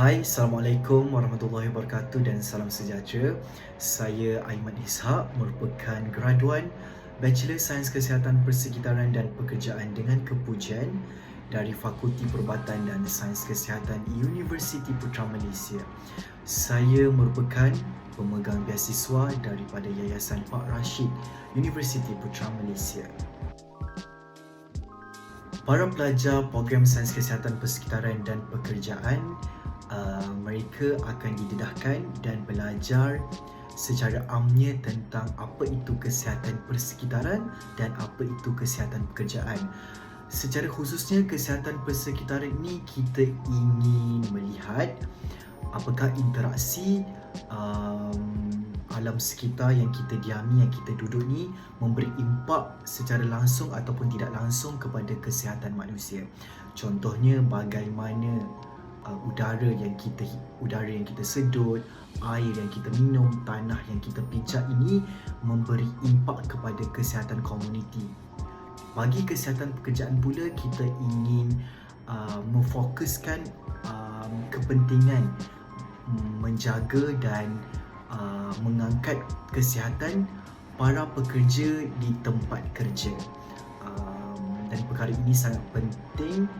Hai, Assalamualaikum warahmatullahi wabarakatuh dan salam sejahtera. Saya Aiman Ishak merupakan graduan Bachelor Sains Kesihatan Persekitaran dan Pekerjaan dengan kepujian dari Fakulti Perubatan dan Sains Kesihatan Universiti Putra Malaysia. Saya merupakan pemegang beasiswa daripada Yayasan Pak Rashid Universiti Putra Malaysia. Para pelajar program Sains Kesihatan Persekitaran dan Pekerjaan uh, mereka akan didedahkan dan belajar secara amnya tentang apa itu kesihatan persekitaran dan apa itu kesihatan pekerjaan. Secara khususnya kesihatan persekitaran ini kita ingin melihat apakah interaksi um, alam sekitar yang kita diami, yang kita duduk ni memberi impak secara langsung ataupun tidak langsung kepada kesihatan manusia. Contohnya bagaimana uh, udara yang kita udara yang kita sedut, air yang kita minum, tanah yang kita pijak ini memberi impak kepada kesihatan komuniti. Bagi kesihatan pekerjaan pula kita ingin uh, memfokuskan um, kepentingan menjaga dan uh, mengangkat kesihatan para pekerja di tempat kerja. Um, dan perkara ini sangat penting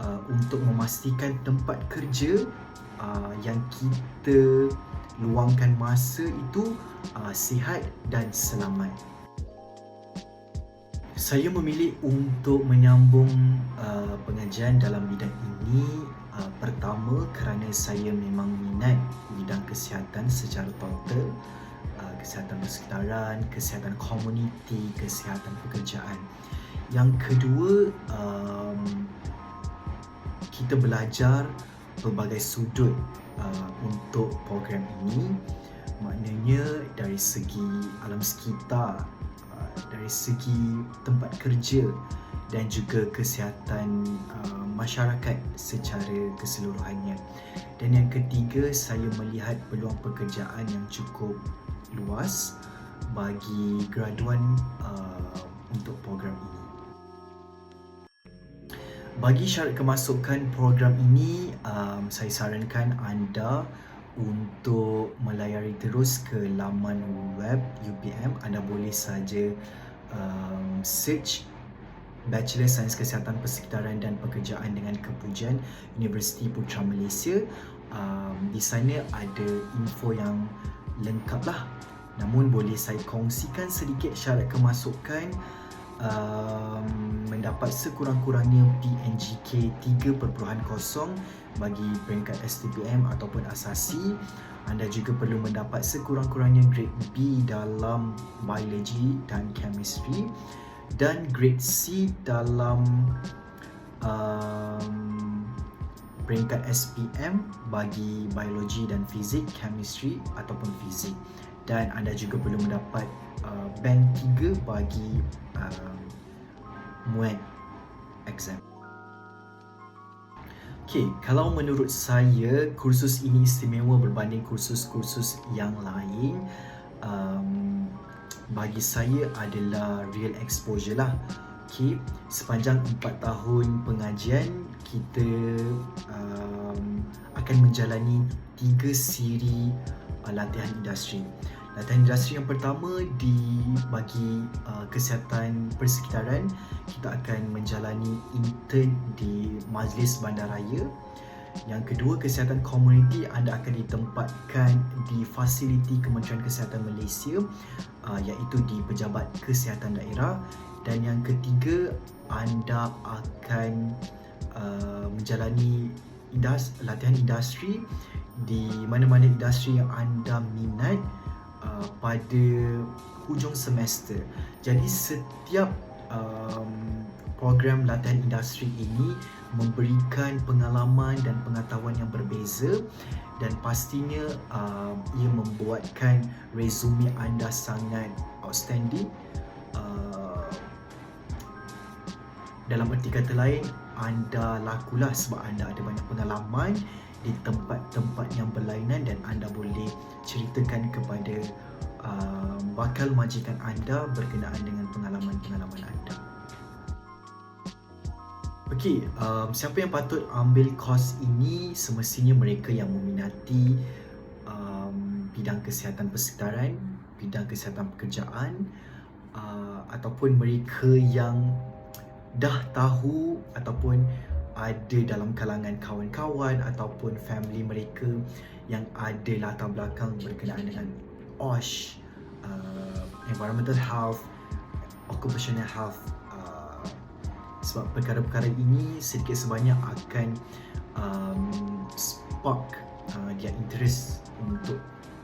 uh, untuk memastikan tempat kerja uh, yang kita luangkan masa itu uh, sihat dan selamat. Saya memilih untuk menyambung uh, pengajian dalam bidang ini uh, pertama kerana saya memang minat bidang kesihatan secara total uh, kesihatan persekitaran, kesihatan komuniti, kesihatan pekerjaan. Yang kedua, um, kita belajar pelbagai sudut uh, untuk program ini. Maknanya dari segi alam sekitar uh, dari segi tempat kerja dan juga kesihatan uh, masyarakat secara keseluruhannya. Dan yang ketiga saya melihat peluang pekerjaan yang cukup luas bagi graduan uh, untuk program ini bagi syarat kemasukan program ini, um, saya sarankan anda untuk melayari terus ke laman web UPM. Anda boleh saja um, search Bachelor Sains Kesihatan Persekitaran dan Pekerjaan dengan Kepujian Universiti Putra Malaysia. Um, di sana ada info yang lengkap lah. Namun boleh saya kongsikan sedikit syarat kemasukan um, mendapat sekurang-kurangnya PNGK 3.0 bagi peringkat STPM ataupun asasi. Anda juga perlu mendapat sekurang-kurangnya grade B dalam biology dan chemistry dan grade C dalam um, peringkat SPM bagi biology dan fizik, chemistry ataupun fizik dan anda juga perlu mendapat uh, band 3 bagi uh, MUET exam. Okay, kalau menurut saya kursus ini istimewa berbanding kursus-kursus yang lain um, bagi saya adalah real exposure lah. Okay, sepanjang 4 tahun pengajian kita um, akan menjalani 3 siri latihan industri. Latihan industri yang pertama di bagi uh, kesihatan persekitaran kita akan menjalani intern di Majlis Bandaraya. Yang kedua kesihatan komuniti anda akan ditempatkan di fasiliti Kementerian Kesihatan Malaysia uh, iaitu di Pejabat Kesihatan Daerah dan yang ketiga anda akan uh, menjalani industri, latihan industri di mana-mana industri yang anda minat Uh, pada hujung semester. Jadi setiap um, program latihan industri ini memberikan pengalaman dan pengetahuan yang berbeza dan pastinya uh, ia membuatkan resume anda sangat outstanding. Uh, dalam erti kata lain, anda lakulah sebab anda ada banyak pengalaman di tempat-tempat yang berlainan dan anda boleh ceritakan kepada uh, bakal majikan anda berkenaan dengan pengalaman-pengalaman anda. Okey, um, siapa yang patut ambil kos ini semestinya mereka yang meminati um, bidang kesihatan persekitaran, bidang kesihatan pekerjaan uh, ataupun mereka yang dah tahu ataupun ada dalam kalangan kawan-kawan ataupun family mereka yang ada latar belakang berkenaan dengan OSH, uh, environmental health, occupational health sebab perkara-perkara ini sedikit sebanyak akan um, spark uh, dia interest untuk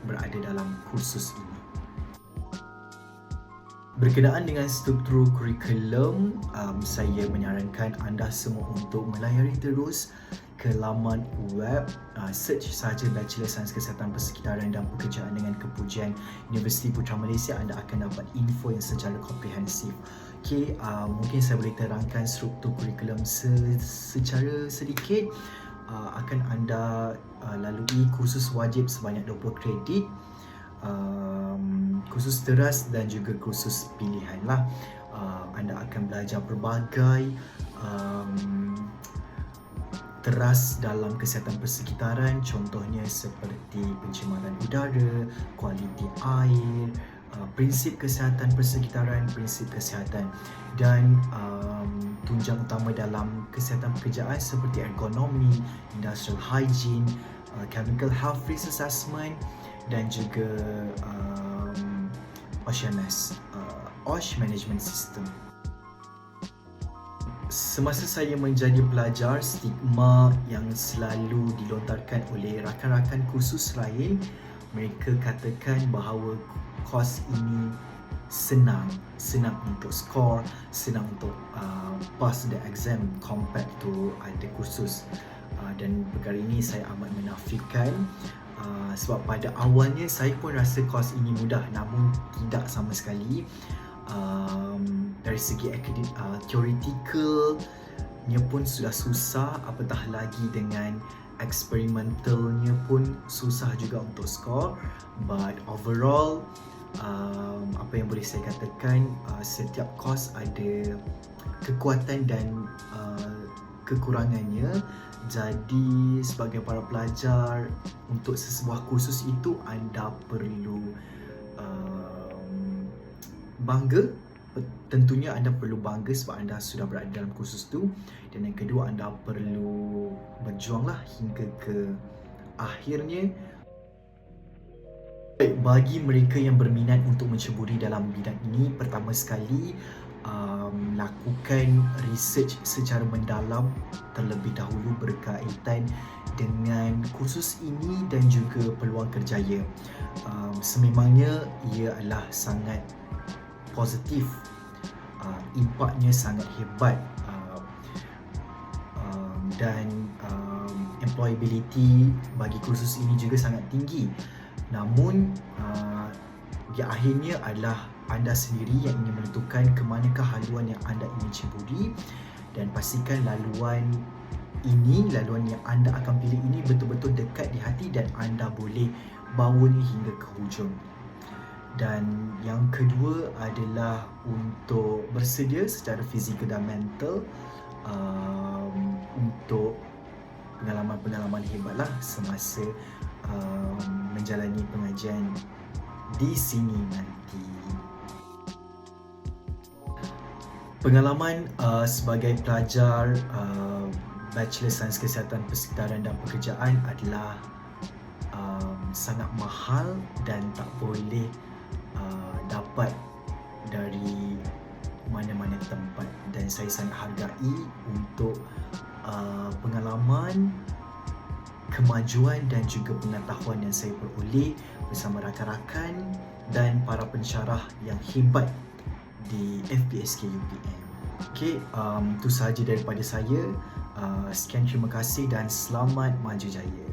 berada dalam kursus ini. Berkenaan dengan struktur kurikulum, um, saya menyarankan anda semua untuk melayari terus ke laman web uh, search saja Bachelor Sains Kesihatan Persekitaran dan Pekerjaan dengan kepujian Universiti Putra Malaysia anda akan dapat info yang secara komprehensif. Okey, uh, mungkin saya boleh terangkan struktur kurikulum se- secara sedikit uh, akan anda uh, lalui kursus wajib sebanyak 20 kredit um, kursus teras dan juga kursus pilihan lah. Uh, anda akan belajar berbagai um, teras dalam kesihatan persekitaran. Contohnya seperti pencemaran udara, kualiti air, uh, prinsip kesihatan persekitaran, prinsip kesihatan dan um, tunjang utama dalam kesihatan pekerjaan seperti ergonomi, industrial hygiene, uh, chemical health risk assessment dan juga um, OSHMS, uh, OSH Management System. Semasa saya menjadi pelajar, stigma yang selalu dilontarkan oleh rakan-rakan kursus lain, mereka katakan bahawa kos ini senang, senang untuk skor, senang untuk uh, pass the exam compared to ada kursus. Uh, dan perkara ini saya amat menafikan uh, sebab pada awalnya saya pun rasa kos ini mudah namun tidak sama sekali. Um, dari segi akademik uh, theoretical-nya pun sudah susah apatah lagi dengan experimentalnya pun susah juga untuk score but overall um, apa yang boleh saya katakan uh, setiap course ada kekuatan dan uh, kekurangannya. Jadi sebagai para pelajar untuk sesebuah kursus itu anda perlu bangga. Tentunya anda perlu bangga sebab anda sudah berada dalam kursus tu. Dan yang kedua anda perlu berjuanglah hingga ke akhirnya. Bagi mereka yang berminat untuk menceburi dalam bidang ini pertama sekali um, lakukan research secara mendalam terlebih dahulu berkaitan dengan kursus ini dan juga peluang kerjaya. Um, sememangnya ia adalah sangat positif. Uh, impaknya sangat hebat. Uh, um, dan um, employability bagi kursus ini juga sangat tinggi. Namun uh, di akhirnya adalah anda sendiri yang ingin menentukan ke manakah haluan yang anda ingin ceburi. Dan pastikan laluan ini, laluan yang anda akan pilih ini betul-betul dekat di hati dan anda boleh bawa hingga ke hujung. Dan yang kedua adalah untuk bersedia secara fizikal dan mental um, untuk pengalaman-pengalaman hebatlah semasa um, menjalani pengajian di sini nanti. Pengalaman uh, sebagai pelajar uh, Bachelor Sains Kesihatan Persekitaran dan Pekerjaan adalah um, sangat mahal dan tak boleh Uh, dapat dari mana-mana tempat dan saya sangat hargai untuk uh, pengalaman kemajuan dan juga pengetahuan yang saya peroleh bersama rakan-rakan dan para pensyarah yang hebat di FPSK UPM. Okey, um, itu sahaja daripada saya. Uh, sekian terima kasih dan selamat maju jaya.